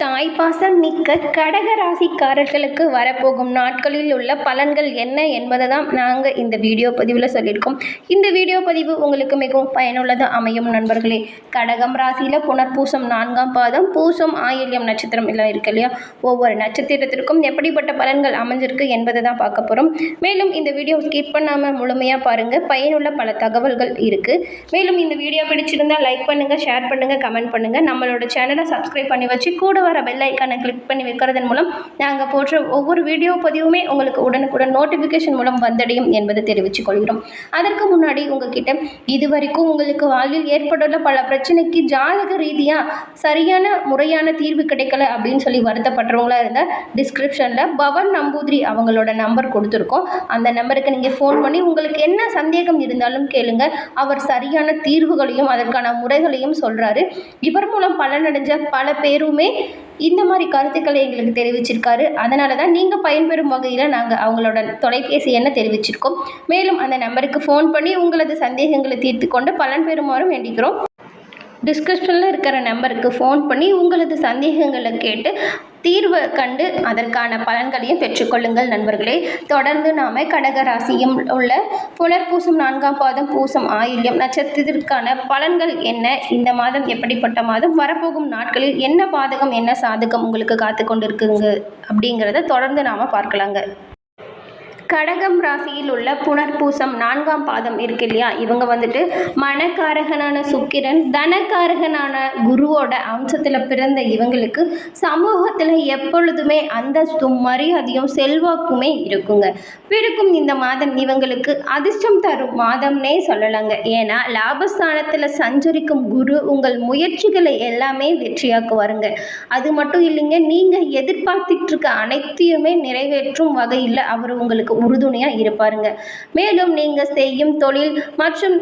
தாய்ப்பாசம் மிக்க கடக ராசிக்காரர்களுக்கு வரப்போகும் நாட்களில் உள்ள பலன்கள் என்ன என்பதை தான் நாங்கள் இந்த வீடியோ பதிவில் சொல்லியிருக்கோம். இந்த வீடியோ பதிவு உங்களுக்கு மிகவும் பயனுள்ளதாக அமையும் நண்பர்களே. கடகம் ராசியில் புனர்பூசம் நான்காம் பாதம் பூசம் ஆயில்யம் நட்சத்திரம் எல்லாம் இருக்கு இல்லையா? ஒவ்வொரு நட்சத்திரத்திற்கும் எப்படிப்பட்ட பலன்கள் அமைஞ்சிருக்கு என்பதை தான் பார்க்க போகிறோம் மேலும் இந்த வீடியோ ஸ்கிப் பண்ணாமல் முழுமையாக பாருங்கள் பயனுள்ள பல தகவல்கள் இருக்குது மேலும் இந்த வீடியோ பிடிச்சிருந்தால் லைக் பண்ணுங்கள் ஷேர் பண்ணுங்கள் கமெண்ட் பண்ணுங்கள் நம்மளோட சேனலை சப்ஸ்கிரைப் பண்ணி வச்சு கூட வர பெல் ஐக்கானை கிளிக் பண்ணி வைக்கிறதன் மூலம் நாங்கள் போடுற ஒவ்வொரு வீடியோ பதிவுமே உங்களுக்கு உடனுக்குடன் நோட்டிஃபிகேஷன் மூலம் வந்தடையும் என்பதை தெரிவித்துக் கொள்கிறோம். அதற்கு முன்னாடி உங்ககிட்ட இது வரைக்கும் உங்களுக்கு வாழ்வில் ஏற்பட்டுள்ள பல பிரச்சனைக்கு ஜாதக ரீதியாக சரியான முறையான தீர்வு கிடைக்கல அப்படின்னு சொல்லி வருத்தப்படுறவங்களா இருந்தால் டிஸ்கிரிப்ஷனில் பவன் நம்பூதிரி அவங்களோட நம்பர் கொடுத்துருக்கோம். அந்த நம்பருக்கு நீங்கள் ஃபோன் பண்ணி உங்களுக்கு என்ன சந்தேகம் இருந்தாலும் கேளுங்க. அவர் சரியான தீர்வுகளையும் அதற்கான முறைகளையும் சொல்கிறாரு இவர் மூலம் பலனடைஞ்ச பல பேருமே இந்த மாதிரி கருத்துக்களை எங்களுக்கு தெரிவிச்சிருக்காரு. அதனால தான் நீங்கள் பயன்பெறும் வகையில் நாங்கள் அவங்களோட தொலைபேசி எண்ணை தெரிவிச்சிருக்கோம். மேலும் அந்த நம்பருக்கு ஃபோன் பண்ணி உங்களது சந்தேகங்களை தீர்த்து கொண்டு பலன் பெறுமாறும் வேண்டிக்கிறோம். டிஸ்கிரிப்ஷனில் இருக்கிற நம்பருக்கு ஃபோன் பண்ணி உங்களது சந்தேகங்களை கேட்டு தீர்வு கண்டு அதற்கான பலன்களையும் பெற்றுக்கொள்ளுங்கள் நண்பர்களே. தொடர்ந்து நாம் கடகராசியும் உள்ள புனர்பூசம் நான்காம் பாதம் பூசம் ஆயில்யம் நட்சத்திரத்திற்கான பலன்கள் என்ன? இந்த மாதம் எப்படிப்பட்ட மாதம்? வரப்போகும் நாட்களில் என்ன பாதகம் என்ன சாதகம் உங்களுக்கு காத்து கொண்டிருக்குங்க அப்படிங்கிறத தொடர்ந்து நாம் பார்க்கலாங்க. கடகம் ராசியில் உள்ள புனர்பூசம் நான்காம் பாதம் இருக்கு இல்லையா? இவங்க வந்துட்டு மனக்காரகனான சுக்கிரன் தனக்காரகனான குருவோட அம்சத்தில் பிறந்த இவங்களுக்கு சமூகத்தில் எப்பொழுதுமே அந்தஸ்தும் மரியாதையும் செல்வாக்குமே இருக்குங்க. பிறக்கும் இந்த மாதம் இவங்களுக்கு அதிர்ஷ்டம் தரும் மாதம்னே சொல்லலாங்க. ஏன்னா லாபஸ்தானத்தில் சஞ்சரிக்கும் குரு உங்கள் முயற்சிகளை எல்லாமே வெற்றியாக்குவாருங்க. அது மட்டும் இல்லைங்க நீங்கள் எதிர்பார்த்துட்டு இருக்க அனைத்தையுமே நிறைவேற்றும் வகையில் அவர் உங்களுக்கு உறுதுணையாக இருப்பாருங்க. மேலும் நீங்கள் செய்யும் தொழில் மற்றும்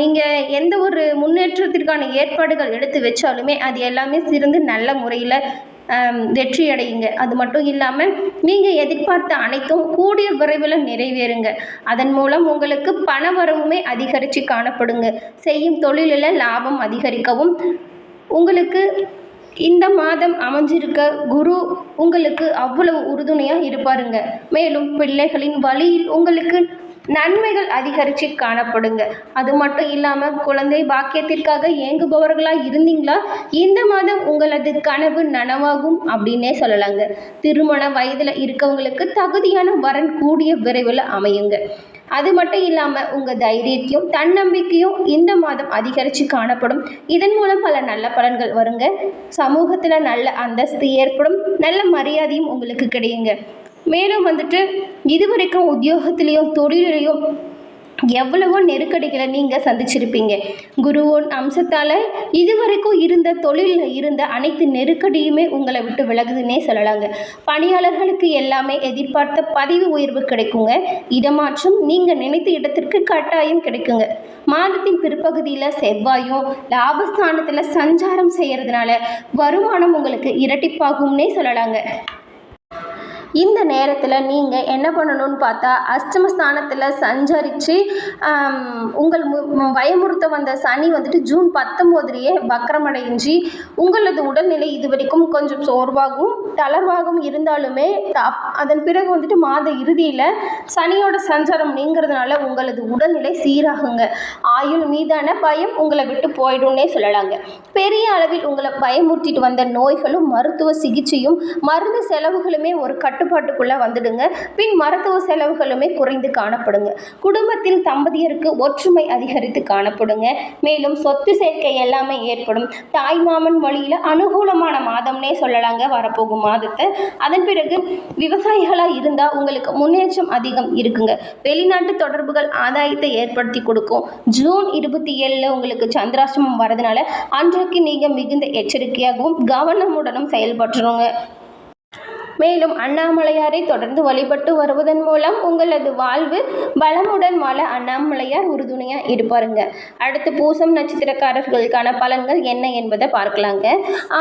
நீங்கள் எந்த ஒரு முன்னேற்றத்திற்கான ஏற்பாடுகள் எடுத்து வச்சாலுமே அது எல்லாமே சிறந்து நல்ல முறையில் வெற்றி அடையுங்க அது மட்டும் இல்லாமல் நீங்கள் எதிர்பார்த்த அனைத்தும் கூடிய விரைவில் நிறைவேறுங்க. அதன் மூலம் உங்களுக்கு பண வரவுமே அதிகரித்து காணப்படுங்க. செய்யும் தொழிலில் லாபம் அதிகரிக்கவும் உங்களுக்கு இந்த மாதம் அமைஞ்சிருக்க குரு உங்களுக்கு அவ்வளவு உறுதுணையாக இருப்பாருங்க. மேலும் பிள்ளைகளின் வழியில் உங்களுக்கு நன்மைகள் அதிகரித்து காணப்படுங்க. அது மட்டும் இல்லாமல் குழந்தை பாக்கியத்திற்காக ஏங்குபவர்களாக இருந்தீங்களா? இந்த மாதம் உங்களது கனவு நனவாகும் அப்படின்னே சொல்லலாங்க. திருமண வயதில் இருக்கவங்களுக்கு தகுதியான வரன் கூடிய விரைவில் அமையுங்க. அது மட்டும் இல்லாமல் உங்கள் தைரியத்தையும் தன்னம்பிக்கையும் இந்த மாதம் அதிகரித்து காணப்படும். இதன் மூலம் பல நல்ல பலன்கள் வருங்க. சமூகத்தில் நல்ல அந்தஸ்து ஏற்படும். நல்ல மரியாதையும் உங்களுக்கு கிடையுங்க. மேலும் வந்துட்டு இதுவரைக்கும் உத்தியோகத்திலையும் தொழிலையும் எவ்வளவோ நெருக்கடிகளை நீங்கள் சந்திச்சிருப்பீங்க. குருவோன் அம்சத்தால் இதுவரைக்கும் இருந்த தொழிலில் இருந்த அனைத்து நெருக்கடியுமே உங்களை விட்டு விலகுதுன்னே சொல்லலாங்க. பணியாளர்களுக்கு எல்லாமே எதிர்பார்த்த பதிவு உயர்வு கிடைக்குங்க. இடமாற்றம் நீங்கள் நினைத்த இடத்திற்கு கட்டாயம் கிடைக்குங்க. மாதத்தின் பிற்பகுதியில் செவ்வாயும் லாபஸ்தானத்தில் சஞ்சாரம் செய்கிறதுனால வருமானம் உங்களுக்கு இரட்டிப்பாகும்னே சொல்லலாங்க. இந்த நேரத்தில் நீங்கள் என்ன பண்ணணும்னு பார்த்தா அஷ்டமஸ்தானத்தில் சஞ்சரித்து உங்கள் மு பயமுறுத்த வந்த சனி வந்துட்டு ஜூன் பத்தொம்போதுலேயே வக்கரமடைஞ்சி உங்களது உடல்நிலை இது வரைக்கும் கொஞ்சம் சோர்வாகவும் தளர்வாகவும் இருந்தாலுமே அப் அதன் பிறகு வந்துட்டு மாத இறுதியில் சனியோட சஞ்சாரம் நீங்கிறதுனால உங்களது உடல்நிலை சீராகுங்க. ஆயுள் மீதான பயம் உங்களை விட்டு போயிடும்னே சொல்லலாங்க. பெரிய அளவில் உங்களை பயமுறுத்திட்டு வந்த நோய்களும் மருத்துவ சிகிச்சையும் மருந்து செலவுகளுமே ஒரு கட்ட கட்டுப்பாட்டுக்குள்ளே வந்துடுங்க. பின் மருத்துவ செலவுகளுமே குறைந்து காணப்படுங்க. குடும்பத்தில் தம்பதியருக்கு ஒற்றுமை அதிகரித்து காணப்படுங்க. மேலும் சொத்து சேர்க்கை எல்லாமே ஏற்படும். தாய் மாமன் வழியில் அனுகூலமான மாதம்னே சொல்லலாங்க வரப்போகும் மாதத்தை. அதன் பிறகு விவசாயிகளாக இருந்தால் உங்களுக்கு முன்னேற்றம் அதிகம் இருக்குங்க. வெளிநாட்டு தொடர்புகள் ஆதாயத்தை ஏற்படுத்தி கொடுக்கும். ஜூன் இருபத்தி ஏழில் உங்களுக்கு சந்திராசிரமம் வரதுனால அன்றைக்கு நீங்கள் மிகுந்த எச்சரிக்கையாகவும் கவனமுடனும் செயல்பட்டுருங்க. மேலும் அண்ணாமலையாரை தொடர்ந்து வழிபட்டு வருவதன் மூலம் உங்களது வாழ்வு வளமுடன் வாழ அண்ணாமலையார் உறுதுணையாக இருப்பாருங்க. அடுத்து பூசம் நட்சத்திரக்காரர்களுக்கான பலன்கள் என்ன என்பதை பார்க்கலாங்க.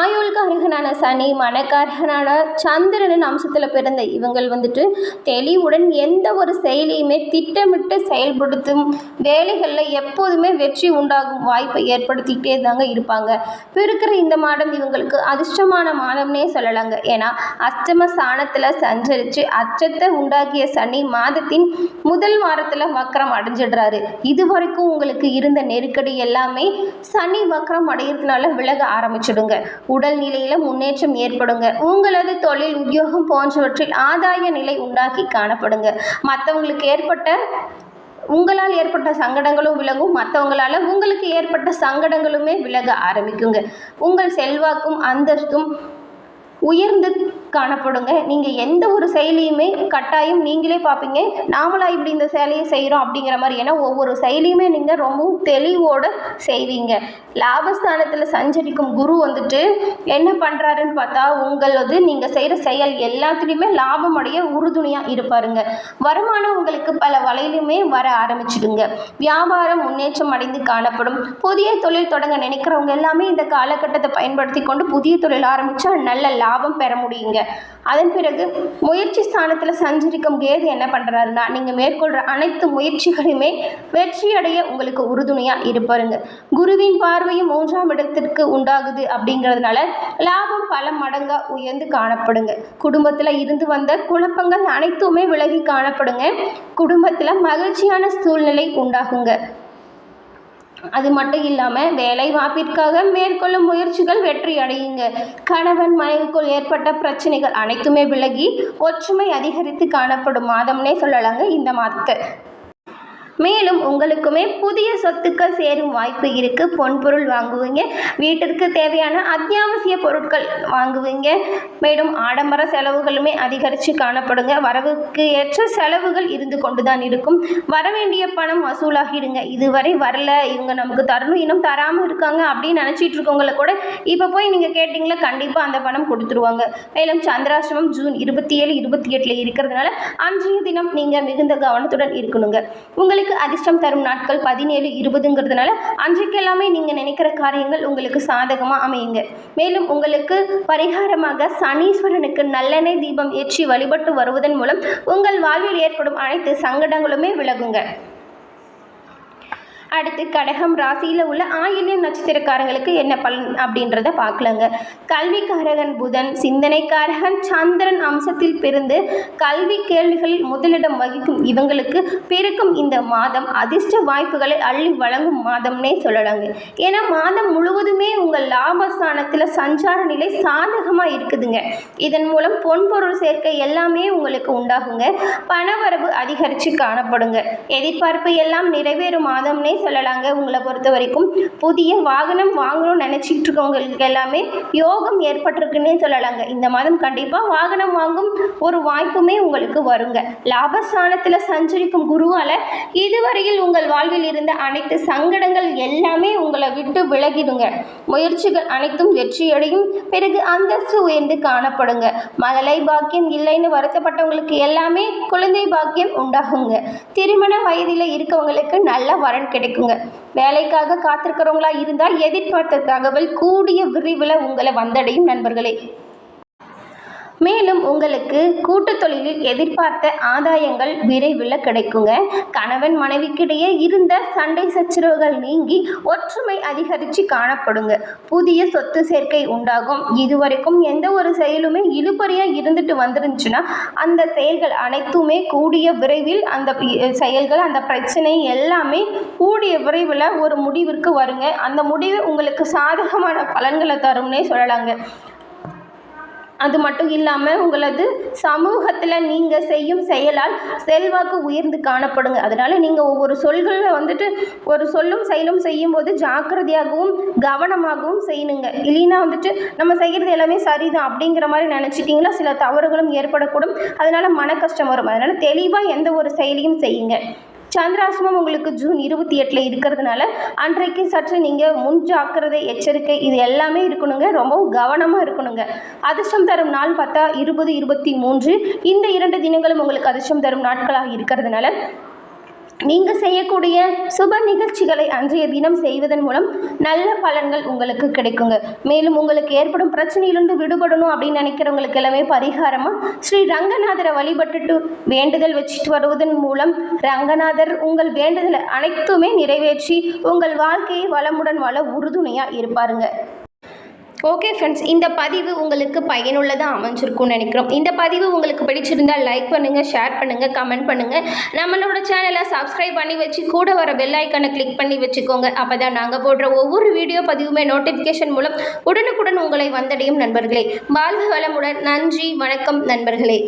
ஆயுள்காரகனான சனி மனக்காரகனான சந்திரனின் அம்சத்தில் பிறந்த இவங்கள் வந்துட்டு தெளிவுடன் எந்த ஒரு செயலையுமே திட்டமிட்டு செயல்படுத்தும் வேலைகளில் எப்போதுமே வெற்றி உண்டாகும் வாய்ப்பை ஏற்படுத்திக்கிட்டே தாங்க இருப்பாங்க. இப்போ இருக்கிற இந்த மாதம் இவங்களுக்கு அதிர்ஷ்டமான மாதம்னே சொல்லலாங்க. ஏன்னா அஷ்டம சாணத்தில் சஞ்சரித்து அச்சத்தை உண்டாக்கிய சனி மாதத்தின் முதல் வாரத்தில் வக்கரம் அடைஞ்சிடுறாரு. இது வரைக்கும் உங்களுக்கு இருந்த நெருக்கடி எல்லாமே சனி வக்கரம் அடையிறதுனால விலக ஆரம்பிச்சிடுங்க. உடல் நிலையில் முன்னேற்றம் ஏற்படுங்க. உங்களது தொழில் உத்தியோகம் போன்றவற்றில் ஆதாய நிலை உண்டாக்கி காணப்படுங்க. மற்றவங்களுக்கு ஏற்பட்ட உங்களால் ஏற்பட்ட சங்கடங்களும் விலகும். மற்றவங்களால உங்களுக்கு ஏற்பட்ட சங்கடங்களுமே விலக ஆரம்பிக்குங்க. உங்கள் செல்வாக்கும் அந்தஸ்தும் உயர்ந்து காணப்படுங்க. நீங்கள் எந்த ஒரு செயலியுமே கட்டாயம் நீங்களே பார்ப்பீங்க. நாமளா இப்படி இந்த சேலையை செய்கிறோம் அப்படிங்கிற மாதிரி. ஏன்னா ஒவ்வொரு செயலியுமே நீங்கள் ரொம்பவும் தெளிவோடு செய்வீங்க. லாபஸ்தானத்தில் சஞ்சரிக்கும் குரு வந்துட்டு என்ன பண்ணுறாருன்னு பார்த்தா உங்களது நீங்கள் செய்கிற செயல் எல்லாத்துலேயுமே லாபம் அடைய உறுதுணையாக இருப்பாருங்க. வருமானம் உங்களுக்கு பல வலையிலுமே வர ஆரம்பிச்சிடுங்க. வியாபாரம் முன்னேற்றம் அடைந்து காணப்படும். புதிய தொழில் தொடங்க நினைக்கிறவங்க எல்லாமே இந்த காலகட்டத்தை பயன்படுத்தி கொண்டு புதிய தொழில் ஆரம்பித்தா நல்ல லாபம் பெற முடியுங்க. அதன் பிறகு முயற்சி ஸ்தானத்தில் சஞ்சரிக்கும் கேது என்ன பண்ணுறாருன்னா நீங்கள் மேற்கொள்கிற அனைத்து முயற்சிகளையுமே வெற்றியடைய உங்களுக்கு உறுதுணையாக இருப்பாருங்க. குருவின் பார்வையும் மூன்றாம் இடத்திற்கு உண்டாகுது அப்படிங்கிறதுனால லாபம் பல மடங்காக உயர்ந்து காணப்படுங்க. குடும்பத்தில் இருந்து வந்த குழப்பங்கள் அனைத்துமே விலகி காணப்படுங்க. குடும்பத்தில் மகிழ்ச்சியான சூழ்நிலை உண்டாகுங்க. அது மட்டும் இல்லாமல் வேலை வாய்ப்பிற்காக மேற்கொள்ளும் முயற்சிகள் வெற்றி அடையுங்க கணவன் மனைவிக்குள் ஏற்பட்ட பிரச்சனைகள் அனைத்துமே விலகி ஒற்றுமை அதிகரித்து காணப்படும் மாதம்னே சொல்லலாங்க இந்த மாதத்தை. மேலும் உங்களுக்குமே புதிய சொத்துக்கள் சேரும் வாய்ப்பு இருக்குது பொன்பொருள் வாங்குவீங்க. வீட்டிற்கு தேவையான அத்தியாவசிய பொருட்கள் வாங்குவீங்க. மேலும் ஆடம்பர செலவுகளுமே அதிகரித்து காணப்படுங்க. வரவுக்கு ஏற்ற செலவுகள் இருந்து கொண்டு தான் இருக்கும். வர வேண்டிய பணம் வசூலாகிடுங்க. இதுவரை வரல. இவங்க நமக்கு தரணும் இன்னும் தராமல் இருக்காங்க அப்படின்னு நினச்சிட்டு இருக்கவங்கள கூட இப்போ போய் நீங்கள் கேட்டிங்களா கண்டிப்பாக அந்த பணம் கொடுத்துருவாங்க. மேலும் சந்திராசிரமம் ஜூன் இருபத்தி ஏழு இருபத்தி எட்டில் இருக்கிறதுனால அன்றைய தினம் நீங்கள் மிகுந்த கவனத்துடன் இருக்கணுங்க. உங்களுக்கு அதிர்ஷ்டம் தரும் நாட்கள் பதினேழு இருபதுங்கிறதுனால அன்றைக்கு எல்லாமே நீங்கள் நினைக்கிற காரியங்கள் உங்களுக்கு சாதகமாக அமையுங்க. மேலும் உங்களுக்கு பரிகாரமாக சனீஸ்வரனுக்கு நல்லெண்ணெய் தீபம் ஏற்றி வழிபட்டு வருவதன் மூலம் உங்கள் வாழ்வில் ஏற்படும் அனைத்து சங்கடங்களுமே விலகுங்க. அடுத்து கடகம் ராசியில் உள்ள ஆயில்யம் நட்சத்திரக்காரங்களுக்கு என்ன பலன் அப்படின்றத பார்க்கலாங்க. கல்விக்காரகன் புதன் சிந்தனைக்காரகன் சந்திரன் அம்சத்தில் பிறந்து கல்வி கேள்விகளில் முதலிடம் வகிக்கும் இவங்களுக்கு பிறக்கும் இந்த மாதம். அதிர்ஷ்ட வாய்ப்புகளை அள்ளி வழங்கும் மாதம்னே சொல்லலாங்க. ஏன்னா மாதம் முழுவதுமே உங்கள் லாபஸ்தானத்தில் சஞ்சார நிலை சாதகமாக இருக்குதுங்க. இதன் மூலம் பொன்பொருள் சேர்க்கை எல்லாமே உங்களுக்கு உண்டாகுங்க. பணவரவு அதிகரித்து காணப்படுங்க. எதிர்பார்ப்பு எல்லாம் நிறைவேறும் மாதம்னே சொல்லலாங்க. உங்களை பொறுத்த வரைக்கும் புதிய வாகனம் வாங்கணும்னு நினச்சிட்டு இருக்கவங்களுக்கு எல்லாமே யோகம் ஏற்பட்டிருக்குன்னே சொல்லலாங்க. இந்த மாதம் கண்டிப்பாக வாகனம் வாங்கும் ஒரு வாய்ப்புமே உங்களுக்கு வருங்க. லாபஸ்தானத்தில் சஞ்சரிக்கும் குருவால் இதுவரையில் உங்கள் வாழ்வில் இருந்த அனைத்து சங்கடங்கள் எல்லாமே உங்களை விட்டு விலகிடுங்க. முயற்சிகள் அனைத்தும் வெற்றியடையும். பிறகு அந்தஸ்து உயர்ந்து காணப்படுங்க. மழலை பாக்கியம் இல்லைன்னு வருத்தப்பட்டவங்களுக்கு எல்லாமே குழந்தை பாக்கியம் உண்டாகுங்க. திருமண வயதில் இருக்கவங்களுக்கு நல்ல வரன் கிடைக்கும். கிடைக்குங்க வேலைக்காக காத்திருக்கிறவங்களா இருந்தால் எதிர்பார்த்த தகவல் கூடிய விரைவில் உங்களை வந்தடையும் நண்பர்களே. மேலும் உங்களுக்கு கூட்டு தொழிலில் எதிர்பார்த்த ஆதாயங்கள் விரைவில் கிடைக்குங்க. கணவன் மனைவிக்கிடையே இருந்த சண்டை சச்சரவுகள் நீங்கி ஒற்றுமை அதிகரித்து காணப்படுங்க. புதிய சொத்து சேர்க்கை உண்டாகும். இதுவரைக்கும் எந்த ஒரு செயலுமே இழுபறியாக இருந்துட்டு வந்துருந்துச்சுன்னா அந்த செயல்கள் அனைத்துமே கூடிய விரைவில் அந்த செயல்கள் அந்த பிரச்சனை எல்லாமே கூடிய விரைவில் ஒரு முடிவிற்கு வருங்க. அந்த முடிவு உங்களுக்கு சாதகமான பலன்களை தரும்னே சொல்லலாங்க. அது மட்டும் இல்லாமல் உங்களது சமூகத்தில் நீங்கள் செய்யும் செயலால் செல்வாக்கு உயர்ந்து காணப்படுங்க. அதனால் நீங்கள் ஒவ்வொரு சொல்களில் வந்துட்டு ஒரு சொல்லும் செயலும் செய்யும்போது ஜாக்கிரதையாகவும் கவனமாகவும் செய்யணுங்க இல்லைன்னா வந்துட்டு நம்ம செய்கிறது எல்லாமே சரிதான் அப்படிங்கிற மாதிரி நினச்சிட்டிங்களா சில தவறுகளும் ஏற்படக்கூடும். அதனால் மன கஷ்டம் வரும். அதனால் தெளிவாக எந்த ஒரு செயலையும் செய்யுங்க. சந்திராசிரமம் உங்களுக்கு ஜூன் இருபத்தி எட்டில் இருக்கிறதுனால அன்றைக்கு சற்று நீங்கள் முன் ஜாக்கிரதை எச்சரிக்கை இது எல்லாமே இருக்கணுங்க. ரொம்பவும் கவனமாக இருக்கணுங்க. அதிர்ஷ்டம் தரும் நாள் பார்த்தா இருபது இருபத்தி மூன்று. இந்த இரண்டு தினங்களும் உங்களுக்கு அதிர்ஷ்டம் தரும் நாட்களாக இருக்கிறதுனால நீங்கள் செய்யக்கூடிய சுப நிகழ்ச்சிகளை அன்றைய தினம் செய்வதன் மூலம் நல்ல பலன்கள் உங்களுக்கு கிடைக்குங்க. மேலும் உங்களுக்கு ஏற்படும் பிரச்சனையிலிருந்து விடுபடணும் அப்படின்னு நினைக்கிறவங்களுக்கு எல்லாமே பரிகாரமாக ஸ்ரீ ரங்கநாதரை வழிபட்டுட்டு வேண்டுதல் வச்சுட்டு வருவதன் மூலம் ரங்கநாதர் உங்கள் வேண்டுதலை அனைத்துமே நிறைவேற்றி உங்கள் வாழ்க்கையை வளமுடன் வாழ உறுதுணையாக இருப்பாருங்க. ஓகே ஃப்ரெண்ட்ஸ் இந்த பதிவு உங்களுக்கு பயனுள்ளதாக அமைஞ்சிருக்கும்னு நினைக்கிறோம். இந்த பதிவு உங்களுக்கு பிடிச்சிருந்தால் லைக் பண்ணுங்கள் ஷேர் பண்ணுங்கள் கமெண்ட் பண்ணுங்கள் நம்மளோட சேனலை சப்ஸ்கிரைப் பண்ணி வச்சு கூட வர பெல் ஐக்கனை கிளிக் பண்ணி வச்சுக்கோங்க. அப்போ தான் நாங்கள் போடுற ஒவ்வொரு வீடியோ பதிவுமே நோட்டிஃபிகேஷன் மூலம் உடனுக்குடன் உங்களை வந்தடையும் நண்பர்களே. வாழ்க வளமுடன். நன்றி வணக்கம் நண்பர்களே.